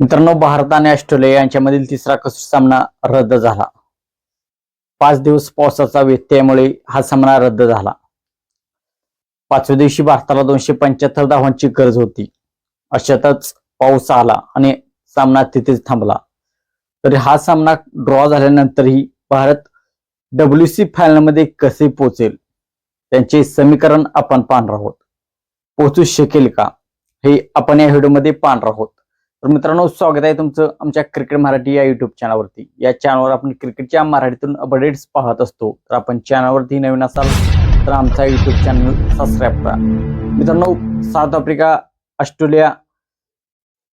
मित्रांनो भारत आणि ऑस्ट्रेलिया यांच्यामधील तिसरा कसोटी सामना रद्द झाला. पाच दिवस पावसाचा व्यत्ययामुळे हा सामना रद्द झाला. पाचव्या दिवशी भारताला दोनशे पंच्याहत्तर धावांची गरज होती. अशातच पाऊस आला आणि सामना तिथेच थांबला. तरी हा सामना ड्रॉ झाल्यानंतरही भारत डब्ल्यू सी फायनलमध्ये कसे पोहोचेल? त्यांचे समीकरण आपण पाहणार आहोत. पोचू शकेल का? हे आपण या व्हिडिओमध्ये पाहणार आहोत. तर मित्रांनो स्वागत आहे तुमचं आमच्या क्रिकेट मराठी या युट्यूब चॅनलवरती या चॅनलवर आपण क्रिकेटच्या मराठीतून अपडेट्स पाहत असतो. तर आपण चॅनलवरती नवीन असाल तर आमचा युट्यूब चॅनल सबस्क्राईब करा. मित्रांनो साऊथ आफ्रिका ऑस्ट्रेलिया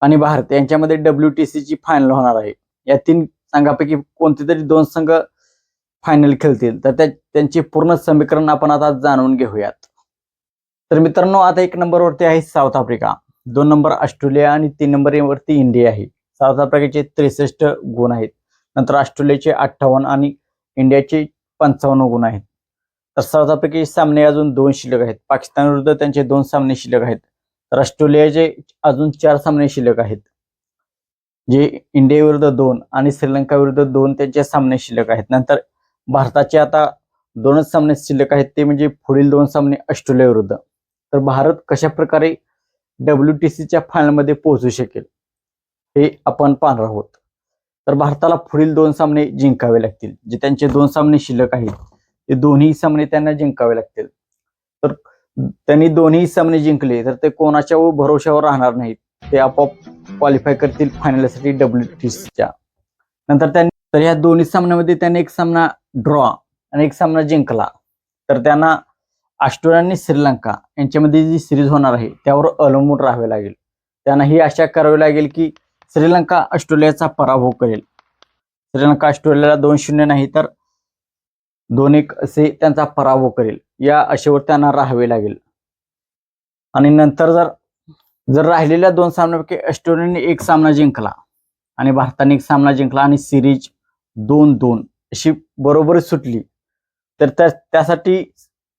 आणि भारत यांच्यामध्ये डब्ल्यू टी ची फायनल होणार आहे. या तीन संघापैकी कोणते तरी दोन संघ फायनल खेळतील. तर त्या त्यांचे पूर्ण समीकरण आपण आता जाणून घेऊयात. तर मित्रांनो आता एक नंबरवरती आहे साऊथ आफ्रिका. दोन नंबर ऑस्ट्रेलिया आणि तीन नंबर वरती इंडिया आहे. साऊथ आफ्रिकेचे त्रेसष्ट गुण आहेत. नंतर ऑस्ट्रेलियाचे अठ्ठावन्न आणि इंडियाचे पंचावन्न गुण आहेत. तर साऊथ आफ्रिकेचे सामने अजून दोन शिल्लक आहेत. पाकिस्तान विरुद्ध त्यांचे दोन सामने शिल्लक आहेत. तर ऑस्ट्रेलियाचे अजून चार सामने शिल्लक आहेत. जे इंडिया विरुद्ध दोन आणि श्रीलंका विरुद्ध दोन त्यांचे सामने शिल्लक आहेत. नंतर भारताचे आता दोनच सामने शिल्लक आहेत. ते म्हणजे पुढील दोन सामने ऑस्ट्रेलिया विरुद्ध. तर भारत कशा प्रकारे डब्ल्यू टी सीच्या फायनलमध्ये पोहोचू शकेल. हे आपण पाहणार आहोत. तर भारताला पुढील दोन सामने जिंकावे लागतील. जे त्यांचे दोन सामने शिल्लक आहेत ते दोन्ही सामने त्यांना जिंकावे लागतील. तर त्यांनी दोन्ही सामने जिंकले तर ते कोणाच्या भरोशावर राहणार नाहीत ते आपोआप क्वालिफाय करतील फायनलसाठी डब्ल्यू टी सीच्या नंतर त्यांनी तर या दोन्ही सामन्यामध्ये त्यांनी एक सामना ड्रॉ आणि एक सामना जिंकला. तर त्यांना ऑस्ट्रेलिया आणि श्रीलंका यांच्यामध्ये जी सिरीज होणार आहे त्यावर अवलंबून राहावे लागेल. त्यांना ही आशा करावी लागेल की श्रीलंका ऑस्ट्रेलियाचा पराभव करेल. श्रीलंका ऑस्ट्रेलियाला दोन शून्य नाही तर दोन एक असे त्यांचा पराभव करेल. या आशेवर त्यांना राहावे लागेल. आणि नंतर जर जर राहिलेल्या दोन सामन्यापैकी ऑस्ट्रेलियाने एक सामना जिंकला आणि भारताने एक सामना जिंकला आणि सिरीज दोन दोन अशी बरोबर सुटली तर त्या त्यासाठी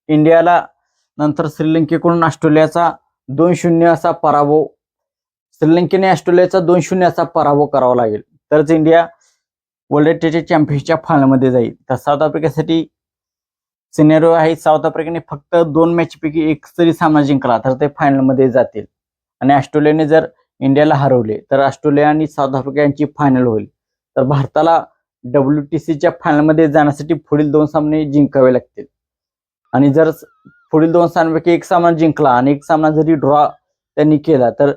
इंडियाला नंतर श्रीलंकेकडून ऑस्ट्रेलियाचा दोन शून्य असा पराभव श्रीलंकेने ऑस्ट्रेलियाचा दोन शून्य असा पराभव करावा लागेल. तरच इंडिया वर्ल्ड टेस्ट चॅम्पियनशिपच्या फायनलमध्ये जाईल. तर साऊथ आफ्रिकेसाठी सिनेरिओ आहे साऊथ आफ्रिकेने फक्त दोन मॅचपैकी एक जरी सामना जिंकला तर ते फायनलमध्ये जातील. आणि ऑस्ट्रेलियाने जर इंडियाला हरवले तर ऑस्ट्रेलिया आणि साऊथ आफ्रिका यांची फायनल होईल. तर भारताला डब्ल्यू टी सीच्या फायनलमध्ये जाण्यासाठी पुढील दोन सामने जिंकावे लागतील. आणि जर पुढील दोन स्थानांपैकी एक सामना जिंकला आणि एक सामना जरी ड्रॉ त्यांनी केला तर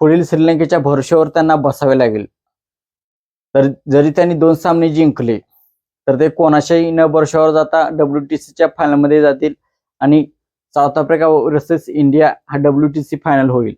पुढील श्रीलंकेच्या भरोश्यावर त्यांना बसावे लागेल. तर जरी त्यांनी दोन सामने जिंकले तर ते कोणाच्याही न भरोश्यावर जाता डब्ल्यू टी सीच्या फायनलमध्ये जातील आणि साऊथ आफ्रिका वर्सेस इंडिया हा डब्ल्यू टी सी फायनल होईल.